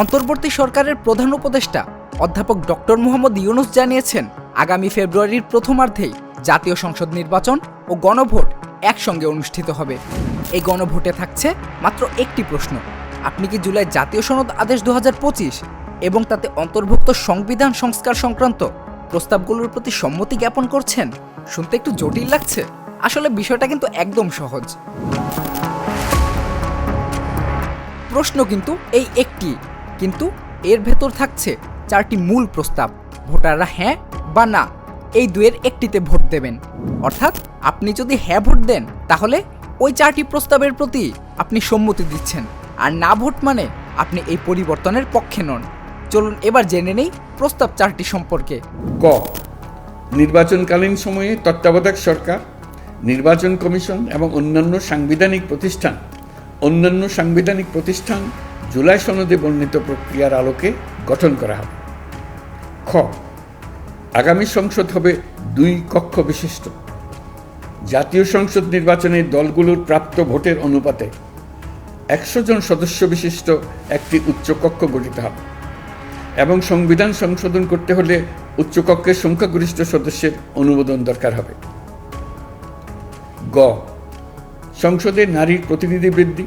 অন্তর্বর্তী সরকারের প্রধান উপদেষ্টা অধ্যাপক ডক্টর মোহাম্মদ ইউনুস জানিয়েছেন, আগামী ফেব্রুয়ারির প্রথমার্ধেই জাতীয় সংসদ নির্বাচন ও গণভোট একসঙ্গে অনুষ্ঠিত হবে। এই গণভোটে থাকছে মাত্র একটি প্রশ্ন, আপনি কি জুলাই জাতীয় সনদ আদেশ দু হাজার পঁচিশ এবং তাতে অন্তর্ভুক্ত সংবিধান সংস্কার সংক্রান্ত প্রস্তাবগুলোর প্রতি সম্মতি জ্ঞাপন করছেন? শুনতে একটু জটিল লাগছে, আসলে বিষয়টা কিন্তু একদম সহজ। প্রশ্ন কিন্তু এই একটি কিন্তু এর ভেতর থাকছে চারটি মূল প্রস্তাব, ভোটাররা হ্যাঁ বা না। এই দুয়ের একটিতে ভোট দেবেন। অর্থাৎ আপনি যদি হ্যাঁ ভোট দেন, তাহলে ওই চারটি প্রস্তাবের প্রতি আপনি সম্মতি দিচ্ছেন। আর না ভোট মানে আপনি এই পরিবর্তনের পক্ষে নন। চলুন এবার জেনে নেই প্রস্তাব চারটি সম্পর্কে। ক। নির্বাচনকালীন সময়ে তত্ত্বাবধায়ক সরকার, নির্বাচন কমিশন এবং অন্যান্য সাংবিধানিক প্রতিষ্ঠান, অন্যান্য সাংবিধানিক প্রতিষ্ঠান জুলাই সনদে বর্ণিত প্রক্রিয়ার আলোকে গঠন করা হবে। খ, আগামী সংসদ হবে দুই কক্ষ বিশিষ্ট। জাতীয় সংসদ নির্বাচনে দলগুলোর প্রাপ্ত ভোটের অনুপাতে একশো জন সদস্য বিশিষ্ট একটি উচ্চকক্ষ গঠিত হবে এবং সংবিধান সংশোধন করতে হলে উচ্চকক্ষের সংখ্যাগরিষ্ঠ সদস্যের অনুমোদন দরকার হবে। গ, সংসদে নারীর প্রতিনিধি বৃদ্ধি।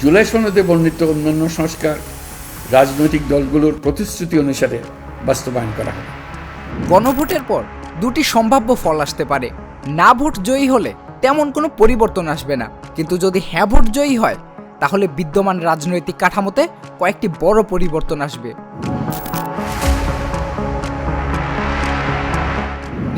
জুলাই সনদে বর্ণিত অন্যান্য সংস্কার, রাজনৈতিক দলগুলোর প্রতিশ্রুতি অনুসারে বাস্তবায়ন করা হয় গণভোটের পর দুটি সম্ভাব্য ফল আসতে পারে। না ভোট জয়ী হলে তেমন কোনো পরিবর্তন আসবে না। কিন্তু যদি হ্যাঁ ভোট জয়ী হয়, তাহলে বিদ্যমান রাজনৈতিক কাঠামোতে কয়েকটি বড় পরিবর্তন আসবে।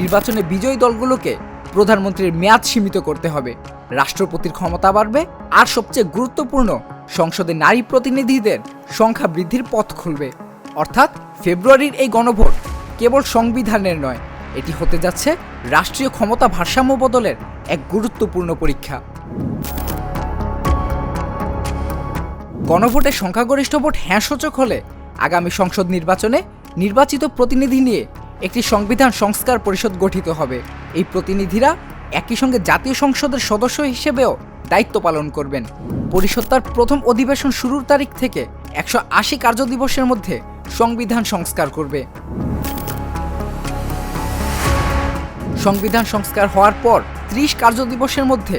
নির্বাচনে বিজয়ী দলগুলোকে প্রধানমন্ত্রীর মেয়াদ সীমিত করতে হবে। রাষ্ট্রপতির ক্ষমতা বাড়বে, আর সবচেয়ে গুরুত্বপূর্ণ, সংসদে নারী প্রতিনিধিদের সংখ্যা বৃদ্ধির পথ খুলবে। অর্থাৎ ফেব্রুয়ারির এই গণভোট কেবল সংবিধানের নয়, এটি হতে যাচ্ছে রাষ্ট্রীয় ক্ষমতা ভারসাম্য বদলের এক গুরুত্বপূর্ণ পরীক্ষা। গণভোটের সংখ্যাগরিষ্ঠ ভোট হ্যাঁ সূচক হলে আগামী সংসদ নির্বাচনে নির্বাচিত প্রতিনিধি নিয়ে একটি সংবিধান সংস্কার পরিষদ গঠিত হবে। এই প্রতিনিধিরা একই সঙ্গে জাতীয় সংসদের সদস্য হিসেবেও দায়িত্ব পালন করবেন। পরিষদ তার প্রথম অধিবেশন শুরুর তারিখ থেকে একশো আশি কার্যদিবসের মধ্যে সংবিধান সংস্কার করবে। সংবিধান সংস্কার হওয়ার পর ত্রিশ কার্যদিবসের মধ্যে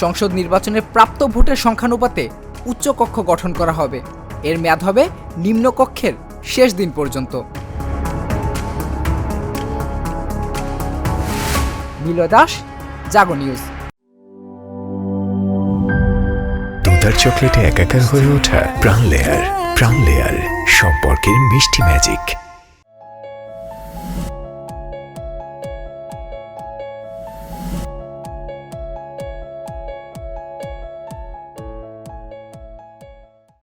সংসদ নির্বাচনে প্রাপ্ত ভোটের সংখ্যানুপাতে উচ্চকক্ষ গঠন করা হবে। এর মেয়াদ হবে নিম্নকক্ষের শেষ দিন পর্যন্ত। নিলয় দাস জাগো নিউজ। দুধার চকলেটে একাকার হয়ে ওঠা প্রাণ লেয়ার প্রাণ লেয়ার, সম্পর্কের মিষ্টি ম্যাজিক